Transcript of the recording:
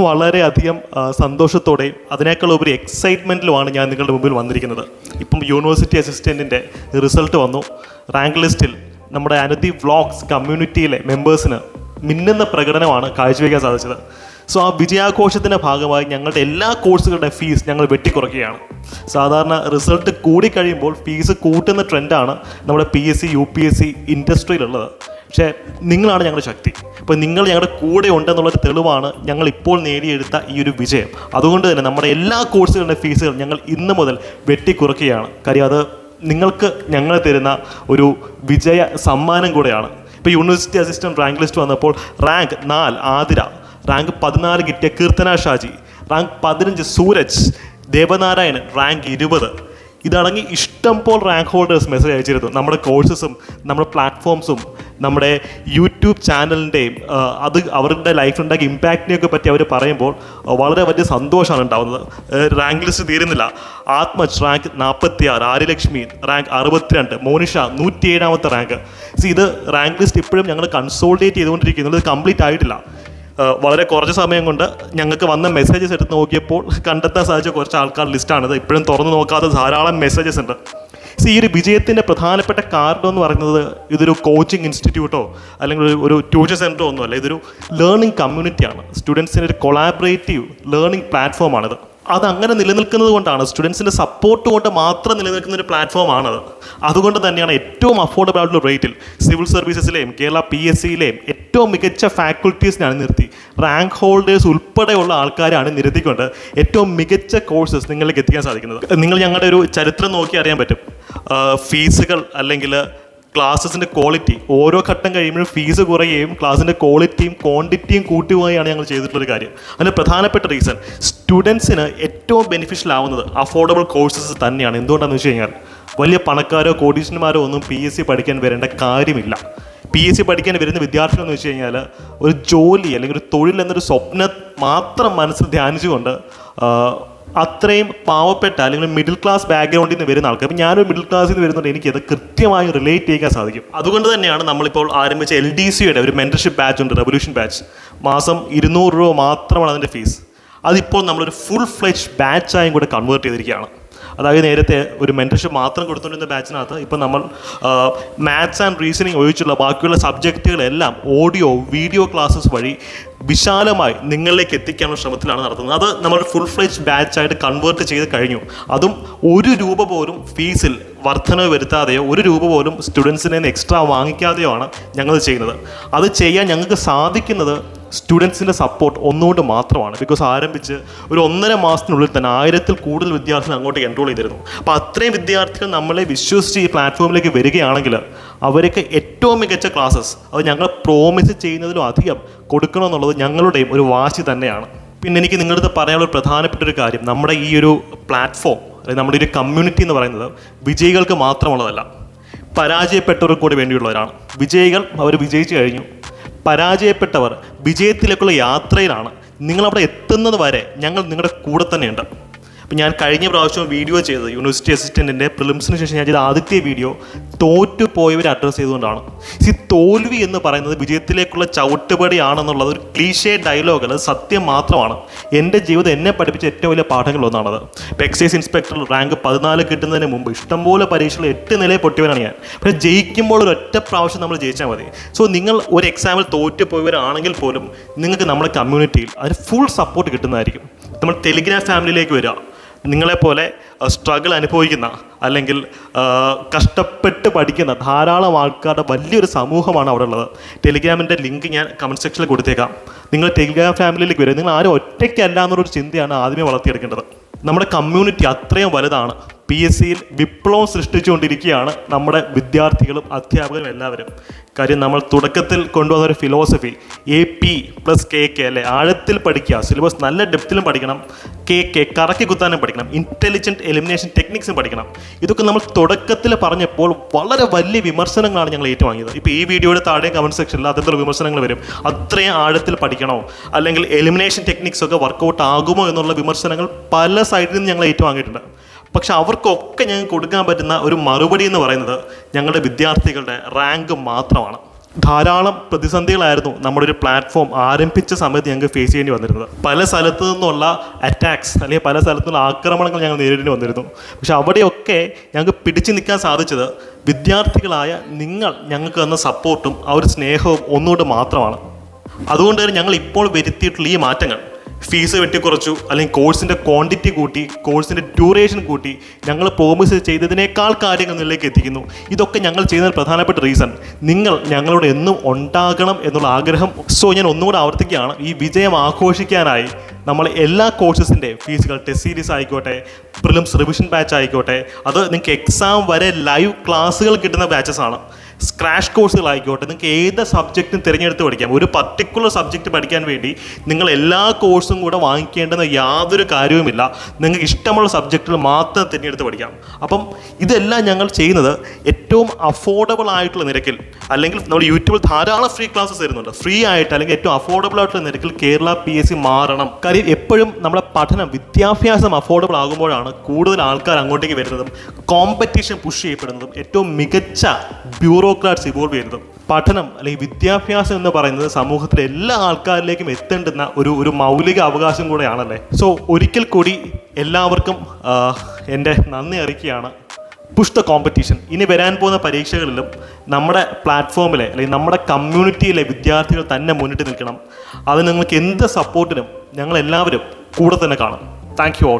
വളരെയധികം സന്തോഷത്തോടെയും അതിനേക്കാൾ ഉപരി എക്സൈറ്റ്മെന്റിലുമാണ് ഞാൻ നിങ്ങളുടെ മുമ്പിൽ വന്നിരിക്കുന്നത്. ഇപ്പം യൂണിവേഴ്സിറ്റി അസിസ്റ്റന്റിന്റെ റിസൾട്ട് വന്നു. റാങ്ക് ലിസ്റ്റിൽ നമ്മുടെ അനുദി വ്ളോഗ്സ് കമ്മ്യൂണിറ്റിയിലെ മെമ്പേഴ്സിന് മിന്നുന്ന പ്രകടനമാണ് കാഴ്ചവെക്കാൻ സാധിച്ചത്. സോ ആ വിജയാഘോഷത്തിന്റെ ഭാഗമായി ഞങ്ങളുടെ എല്ലാ കോഴ്സുകളുടെ ഫീസ് ഞങ്ങൾ വെട്ടിക്കുറയ്ക്കുകയാണ് സാധാരണ റിസൾട്ട് കൂടിക്കഴിയുമ്പോൾ ഫീസ് കൂട്ടുന്ന ട്രെൻഡാണ് നമ്മുടെ P S C U P S C ഇൻഡസ്ട്രിയിലുള്ളത് പക്ഷേ നിങ്ങളാണ് ഞങ്ങളുടെ ശക്തി. അപ്പോൾ നിങ്ങൾ ഞങ്ങളുടെ കൂടെ ഉണ്ടെന്നുള്ളൊരു തെളിവാണ് ഞങ്ങൾ ഇപ്പോൾ നേടിയെടുത്ത ഈ ഒരു വിജയം. അതുകൊണ്ട് തന്നെ നമ്മുടെ എല്ലാ കോഴ്സുകളുടെ ഫീസുകൾ ഞങ്ങൾ ഇന്ന് മുതൽ വെട്ടിക്കുറയ്ക്കുകയാണ് കാര്യം അത് നിങ്ങൾക്ക് ഞങ്ങൾ തരുന്ന ഒരു വിജയ സമ്മാനം കൂടെയാണ്. ഇപ്പോൾ യൂണിവേഴ്സിറ്റി അസിസ്റ്റന്റ് റാങ്ക് ലിസ്റ്റ് വന്നപ്പോൾ റാങ്ക് നാല് ആതിര റാങ്ക് പതിനാല് കിട്ടിയ കീർത്തന ഷാജി റാങ്ക് പതിനഞ്ച് സൂരജ് ദേവനാരായണൻ റാങ്ക് ഇരുപത്. ഇതടങ്ങി ഇഷ്ടം പോലെ റാങ്ക് ഹോൾഡേഴ്സ് മെസ്സേജ് അയച്ചിരുന്നു. നമ്മുടെ കോഴ്സസും നമ്മുടെ പ്ലാറ്റ്ഫോംസും നമ്മുടെ യൂട്യൂബ് ചാനലിന്റെയും അത് അവരുടെ ലൈഫിലുണ്ടാക്കിയ ഇമ്പാക്റ്റിനെയൊക്കെ പറ്റി അവർ പറയുമ്പോൾ വളരെ വലിയ സന്തോഷമാണ് ഉണ്ടാകുന്നത് റാങ്ക് ലിസ്റ്റ് തീരുന്നില്ല. ആത്മജ് റാങ്ക് നാൽപ്പത്തി ആറ് ആര്യലക്ഷ്മി റാങ്ക് അറുപത്തിരണ്ട് മോനിഷ നൂറ്റി ഏഴാമത്തെ റാങ്ക് സി ഇത് റാങ്ക് ലിസ്റ്റ് ഇപ്പോഴും ഞങ്ങൾ കൺസോൾട്ടേറ്റ് ചെയ്തുകൊണ്ടിരിക്കുന്നത് കംപ്ലീറ്റ് ആയിട്ടില്ല. വളരെ കുറച്ച് സമയം കൊണ്ട് ഞങ്ങൾക്ക് വന്ന മെസ്സേജസ് എടുത്ത് നോക്കിയപ്പോൾ കണ്ടെത്താൻ സാധിച്ച കുറച്ച് ആൾക്കാർ ലിസ്റ്റാണിത് ഇപ്പോഴും തുറന്നു നോക്കാത്ത ധാരാളം മെസ്സേജസ് ഉണ്ട്. സി ഈ ഒരു വിജയത്തിന്റെ പ്രധാനപ്പെട്ട കാരണം എന്ന് പറയുന്നത് ഇതൊരു കോച്ചിങ് ഇൻസ്റ്റിറ്റ്യൂട്ടോ അല്ലെങ്കിൽ ഒരു- ട്യൂഷൻ സെന്ററോ ഒന്നുമല്ല ഇതൊരു ലേണിംഗ് കമ്മ്യൂണിറ്റിയാണ് സ്റ്റുഡൻസിന്റെ ഒരു കൊളാബറേറ്റീവ് ലേണിംഗ് പ്ലാറ്റ്ഫോമാണിത് അത് അങ്ങനെ നിലനിൽക്കുന്നത് കൊണ്ടാണ് സ്റ്റുഡൻസിന്റെ സപ്പോർട്ട് കൊണ്ട് മാത്രം നിലനിൽക്കുന്ന ഒരു പ്ലാറ്റ്ഫോമാണത് അതുകൊണ്ട് തന്നെയാണ് ഏറ്റവും അഫോർഡബിൾ ആയിട്ടുള്ള റേറ്റിൽ സിവിൽ സർവീസസിലെയും കേരള പി എസ് സിയിലെയും ഏറ്റവും മികച്ച ഫാക്കൽറ്റീസിനെ അണിനിർത്തി റാങ്ക് ഹോൾഡേഴ്സ് ഉൾപ്പെടെയുള്ള ആൾക്കാരെ നിരത്തിക്കൊണ്ട് ഏറ്റവും മികച്ച കോഴ്സസ് നിങ്ങളിലേക്ക് എത്തിക്കാൻ സാധിക്കുന്നത്. നിങ്ങൾ ഞങ്ങളുടെ ഒരു ചരിത്രം നോക്കി അറിയാൻ പറ്റും. ഫീസുകൾ അല്ലെങ്കിൽ ക്ലാസ്സസിന്റെ ക്വാളിറ്റി ഓരോ ഘട്ടം കഴിയുമ്പോഴും ഫീസ് കുറയുകയും ക്ലാസ്സിന്റെ ക്വാളിറ്റിയും ക്വാണ്ടിറ്റിയും കൂട്ടുകയാണ് ഞങ്ങൾ ചെയ്തിട്ടുള്ളൊരു കാര്യം. അതിന് പ്രധാനപ്പെട്ട റീസൺ സ്റ്റുഡൻസിന് ഏറ്റവും ബെനിഫിഷ്യൽ ആവുന്നത് അഫോർഡബിൾ കോഴ്സസ് തന്നെയാണ്. എന്തുകൊണ്ടാണെന്ന് വെച്ച് കഴിഞ്ഞാൽ വലിയ പണക്കാരോ കോടീശ്വരന്മാരോ ഒന്നും പി എസ് സി പഠിക്കാൻ വരേണ്ട കാര്യമില്ല. പി എസ് സി പഠിക്കാൻ വരുന്ന വിദ്യാർത്ഥികൾ എന്ന് വെച്ച് കഴിഞ്ഞാൽ ഒരു ജോലി അല്ലെങ്കിൽ ഒരു തൊഴിൽ എന്നൊരു സ്വപ്നം മാത്രം മനസ്സിൽ ധ്യാനിച്ചുകൊണ്ട് അത്രയും പാവപ്പെട്ട അല്ലെങ്കിൽ മിഡിൽ ക്ലാസ് ബാക്ക്ഗ്രൗണ്ടിൽ നിന്ന് വരുന്ന ആൾക്കാർ. ഞാനൊരു മിഡിൽ ക്ലാസ്സിൽ നിന്ന് വരുന്നുണ്ട്. എനിക്കത് കൃത്യമായി റിലേറ്റ് ചെയ്യാൻ സാധിക്കും. അതുകൊണ്ട് തന്നെയാണ് നമ്മളിപ്പോൾ ആരംഭിച്ച എൽ ഡി സിയുടെ ഒരു മെന്റർഷിപ്പ് ബാച്ച് ഉണ്ട് റെവല്യൂഷൻ ബാച്ച് മാസം ഇരുന്നൂറ് രൂപ മാത്രമാണ് അതിന്റെ ഫീസ് അതിപ്പോൾ നമ്മളൊരു ഫുൾ ഫ്ലെഷ് ബാച്ചായും കൂടെ കൺവേർട്ട് ചെയ്തിരിക്കുകയാണ്. അതായത് നേരത്തെ ഒരു മെന്റർഷിപ്പ് മാത്രം കൊടുത്തുകൊണ്ടിരുന്ന ബാച്ചിനകത്ത് ഇപ്പം നമ്മൾ മാത്സ് ആൻഡ് റീസണിങ് ഒഴിച്ചുള്ള ബാക്കിയുള്ള സബ്ജക്റ്റുകളെല്ലാം ഓഡിയോ വീഡിയോ ക്ലാസ്സസ് വഴി വിശാലമായി നിങ്ങളിലേക്ക് എത്തിക്കാനുള്ള ശ്രമത്തിലാണ് നടത്തുന്നത്. അത് നമ്മൾ ഫുൾ ഫ്ലെജ് ബാച്ചായിട്ട് കൺവേർട്ട് ചെയ്ത് കഴിഞ്ഞു. അതും ഒരു രൂപ പോലും ഫീസിൽ വർധനവ് വരുത്താതെയോ ഒരു രൂപ പോലും സ്റ്റുഡൻസിനെ എക്സ്ട്രാ വാങ്ങിക്കാതെയോ ആണ് ഞങ്ങൾ ചെയ്യുന്നത്. അത് ചെയ്യാൻ ഞങ്ങൾക്ക് സാധിക്കുന്നത് സ്റ്റുഡൻസിന്റെ സപ്പോർട്ട് ഒന്നുകൊണ്ട് മാത്രമാണ്. ബിക്കോസ് ആരംഭിച്ച് ഒരു ഒന്നര മാസത്തിനുള്ളിൽ തന്നെ ആയിരത്തിൽ കൂടുതൽ വിദ്യാർത്ഥികൾ അങ്ങോട്ട് എൻറോൾ ചെയ്തിരുന്നു. അപ്പോൾ അത്രയും വിദ്യാർത്ഥികൾ നമ്മളെ വിശ്വസിച്ച് ഈ പ്ലാറ്റ്ഫോമിലേക്ക് വരികയാണെങ്കിൽ അവർക്ക് ഏറ്റവും മികച്ച ക്ലാസ്സസ് അത് ഞങ്ങൾ പ്രോമിസ് ചെയ്യുന്നതിലും അധികം കൊടുക്കണമെന്നുള്ളത് ഞങ്ങളുടെയും ഒരു വാശി തന്നെയാണ്. പിന്നെ എനിക്ക് നിങ്ങളുടെ അടുത്ത് പറയാനുള്ള പ്രധാനപ്പെട്ട ഒരു കാര്യം നമ്മുടെ ഈ ഒരു പ്ലാറ്റ്ഫോം അല്ലെങ്കിൽ നമ്മുടെ ഒരു കമ്മ്യൂണിറ്റി എന്ന് പറയുന്നത് വിജയികൾക്ക് മാത്രമുള്ളതല്ല പരാജയപ്പെട്ടവർക്ക് കൂടി വേണ്ടിയുള്ളവരാണ്. വിജയികൾ അവർ വിജയിച്ചു കഴിഞ്ഞു. പരാജയപ്പെട്ടവർ വിജയത്തിലേക്കുള്ള യാത്രയിലാണ്. നിങ്ങളവിടെ എത്തുന്നത് വരെ ഞങ്ങൾ നിങ്ങളുടെ കൂടെ തന്നെയുണ്ട്. അപ്പം ഞാൻ കഴിഞ്ഞ പ്രാവശ്യം വീഡിയോ ചെയ്തത്. യൂണിവേഴ്സിറ്റി അസിസ്റ്റന്റിന്റെ പ്രിലിംസിന് ശേഷം ഞാൻ ചെയ്ത ആദ്യത്തെ വീഡിയോ തോറ്റു പോയവരെ അഡ്രസ്സ് ചെയ്തുകൊണ്ടാണ്. ഈ തോൽവി എന്ന് പറയുന്നത് വിജയത്തിലേക്കുള്ള ചവിട്ടുപടിയാണെന്നുള്ളത് ഒരു ക്ലീഷേ ഡയലോഗ് അത് സത്യം മാത്രമാണ്. എന്റെ ജീവിതം എന്നെ പഠിപ്പിച്ച ഏറ്റവും വലിയ പാഠങ്ങളൊന്നാണത് ഇപ്പോൾ എക്സൈസ് ഇൻസ്പെക്ടർ റാങ്ക് പതിനാല് കിട്ടുന്നതിന് മുമ്പ് ഇഷ്ടംപോലെ പരീക്ഷകൾ എട്ട് നിലയിൽ പൊട്ടിയവനാണ് ഞാൻ. പക്ഷേ ജയിക്കുമ്പോൾ ഒരു ഒറ്റ പ്രാവശ്യം നമ്മൾ ജയിച്ചാൽ മതി. സോ നിങ്ങൾ ഒരു എക്സാമിൽ തോറ്റു പോയവരാണെങ്കിൽ പോലും നിങ്ങൾക്ക് നമ്മുടെ കമ്മ്യൂണിറ്റിയിൽ അതിന് ഫുൾ സപ്പോർട്ട് കിട്ടുന്നതായിരിക്കും. നമ്മൾ ടെലിഗ്രാം ഫാമിലിയിലേക്ക് വരിക. നിങ്ങളെപ്പോലെ സ്ട്രഗിൾ അനുഭവിക്കുന്ന അല്ലെങ്കിൽ കഷ്ടപ്പെട്ട് പഠിക്കുന്ന ധാരാളം ആൾക്കാരുടെ വലിയൊരു സമൂഹമാണ് അവിടെ ഉള്ളത്. ടെലിഗ്രാമിന്റെ ലിങ്ക് ഞാൻ കമന്റ് സെക്ഷനിൽ കൊടുത്തേക്കാം. നിങ്ങൾ ടെലിഗ്രാം ഫാമിലിയിലേക്ക് വരും നിങ്ങൾ ആരും ഒറ്റയ്ക്കല്ല എന്നുള്ളൊരു ചിന്തയാണ് ആദ്യമേ വളർത്തിയെടുക്കേണ്ടത്. നമ്മുടെ കമ്മ്യൂണിറ്റി അത്രയും വലുതാണ്. പി എസ് സിയിൽ വിപ്ലവം സൃഷ്ടിച്ചുകൊണ്ടിരിക്കുകയാണ് നമ്മുടെ വിദ്യാർത്ഥികളും അധ്യാപകരും എല്ലാവരും. കാര്യം നമ്മൾ തുടക്കത്തിൽ കൊണ്ടുവന്ന ഒരു philosophy A P plus K K അല്ലെ? ആഴത്തിൽ പഠിക്കുക സിലബസ് നല്ല ഡെപ്തിലും പഠിക്കണം കെ കെ കറക്കി കുത്താനും പഠിക്കണം ഇന്റലിജന്റ് എലിമിനേഷൻ ടെക്നിക്സും പഠിക്കണം. ഇതൊക്കെ നമ്മൾ തുടക്കത്തിൽ പറഞ്ഞപ്പോൾ വളരെ വലിയ വിമർശനങ്ങളാണ് ഞങ്ങൾ ഏറ്റുവാങ്ങിയത്. ഇപ്പോൾ ഈ വീഡിയോയുടെ താഴെ കമന്റ് സെക്ഷനിൽ അതെന്തൊരു വിമർശനങ്ങൾ വരും. അത്രയും ആഴത്തിൽ പഠിക്കണോ? അല്ലെങ്കിൽ എലിമിനേഷൻ ടെക്നിക്സൊക്കെ വർക്കൗട്ട് ആകുമോ എന്നുള്ള വിമർശനങ്ങൾ പല സൈഡിൽ നിന്ന് ഞങ്ങൾ ഏറ്റുവാങ്ങിയിട്ടുണ്ട്. പക്ഷെ അവർക്കൊക്കെ ഞങ്ങൾക്ക് കൊടുക്കാൻ പറ്റുന്ന ഒരു മറുപടി എന്ന് പറയുന്നത് ഞങ്ങളുടെ വിദ്യാർത്ഥികളുടെ റാങ്ക് മാത്രമാണ്. ധാരാളം പ്രതിസന്ധികളായിരുന്നു നമ്മുടെ ഒരു പ്ലാറ്റ്ഫോം ആരംഭിച്ച സമയത്ത് ഞങ്ങൾക്ക് ഫേസ് ചെയ്യേണ്ടി വന്നിരുന്നത്. പല സ്ഥലത്തു നിന്നുള്ള അറ്റാക്സ് അല്ലെങ്കിൽ പല സ്ഥലത്തു നിന്നുള്ള ആക്രമണങ്ങൾ ഞങ്ങൾ നേരിടേണ്ടി വന്നിരുന്നു. പക്ഷെ അവിടെയൊക്കെ ഞങ്ങൾക്ക് പിടിച്ചു നിൽക്കാൻ സാധിച്ചത് വിദ്യാർത്ഥികളായ നിങ്ങൾ ഞങ്ങൾക്ക് തന്ന സപ്പോർട്ടും ആ ഒരു സ്നേഹവും ഒന്നുകൊണ്ട് മാത്രമാണ്. അതുകൊണ്ട് തന്നെ ഞങ്ങൾ ഇപ്പോൾ വരുത്തിയിട്ടുള്ള ഈ മാറ്റങ്ങൾ ഫീസ് വെട്ടിക്കുറച്ചു അല്ലെങ്കിൽ കോഴ്സിന്റെ ക്വാണ്ടിറ്റി കൂട്ടി കോഴ്സിന്റെ ഡ്യൂറേഷൻ കൂട്ടി ഞങ്ങൾ പ്രോമിസ് ചെയ്തതിനേക്കാൾ കാര്യങ്ങൾ നിങ്ങളിലേക്ക് എത്തിക്കുന്നു. ഇതൊക്കെ ഞങ്ങൾ ചെയ്യുന്ന പ്രധാനപ്പെട്ട റീസൺ നിങ്ങൾ ഞങ്ങളോട് എന്നും ഉണ്ടാകണം എന്നുള്ള ആഗ്രഹം സോ ഞാൻ ഒന്നുകൂടെ ആവർത്തിക്കുകയാണ്. ഈ വിജയം ആഘോഷിക്കാനായി നമ്മൾ എല്ലാ കോഴ്സസിന്റെ ഫീസുകൾ ടെസ്റ്റ് സീരീസ് ആയിക്കോട്ടെ പ്രിലിംസ് റിവിഷൻ ബാച്ച് ആയിക്കോട്ടെ അത് നിങ്ങൾക്ക് എക്സാം വരെ ലൈവ് ക്ലാസ്സുകൾ കിട്ടുന്ന ബാച്ചസ് ആണ്. സ്ക്രാഷ് കോഴ്സുകളായിക്കോട്ടെ നിങ്ങൾക്ക് ഏത് സബ്ജക്റ്റും തിരഞ്ഞെടുത്ത് പഠിക്കാം? ഒരു പർട്ടിക്കുലർ സബ്ജക്റ്റ് പഠിക്കാൻ വേണ്ടി നിങ്ങൾ എല്ലാ കോഴ്സും കൂടെ വാങ്ങിക്കേണ്ടെന്ന് യാതൊരു കാര്യവുമില്ല. നിങ്ങൾക്ക് ഇഷ്ടമുള്ള സബ്ജക്റ്റുകൾ മാത്രം തിരഞ്ഞെടുത്ത് പഠിക്കാം. അപ്പം ഇതെല്ലാം ഞങ്ങൾ ചെയ്യുന്നത് ഏറ്റവും അഫോർഡബിൾ ആയിട്ടുള്ള നിരക്കിൽ അല്ലെങ്കിൽ നമ്മൾ യൂട്യൂബിൽ ധാരാളം ഫ്രീ ക്ലാസ്സസ് തരുന്നുണ്ട് ഫ്രീ ആയിട്ട് അല്ലെങ്കിൽ ഏറ്റവും അഫോർഡബിൾ ആയിട്ടുള്ള നിരക്കിൽ കേരള പി എസ് സി മാറണം. കാര്യം എപ്പോഴും നമ്മുടെ പഠനം വിദ്യാഭ്യാസം അഫോർഡബിൾ ആകുമ്പോഴാണ് കൂടുതൽ ആൾക്കാർ അങ്ങോട്ടേക്ക് വരുന്നതും കോമ്പറ്റീഷൻ പുഷ് ചെയ്യപ്പെടുന്നതും ഏറ്റവും മികച്ച ബ്യൂറോക്രാറ്റ്സ് ഇവോൾവ് ചെയ്യുന്നതും പഠനം അല്ലെങ്കിൽ വിദ്യാഭ്യാസം എന്ന് പറയുന്നത് സമൂഹത്തിലെ എല്ലാ ആൾക്കാരിലേക്കും എത്തേണ്ടുന്ന ഒരു ഒരു മൗലിക അവകാശം കൂടെയാണല്ലേ? സോ ഒരിക്കൽ കൂടി എല്ലാവർക്കും എന്റെ നന്ദി അറിയിക്കുകയാണ്. പുഷ് ദ കോമ്പറ്റീഷൻ ഇനി വരാൻ പോകുന്ന പരീക്ഷകളിലും നമ്മുടെ പ്ലാറ്റ്ഫോമിലെ അല്ലെങ്കിൽ നമ്മുടെ കമ്മ്യൂണിറ്റിയിലെ വിദ്യാർത്ഥികൾ തന്നെ മുന്നിട്ട് നിൽക്കണം. അത് നിങ്ങൾക്ക് എന്ത് സപ്പോർട്ടിനും ഞങ്ങളെല്ലാവരും കൂടെ തന്നെ കാണും. Thank you all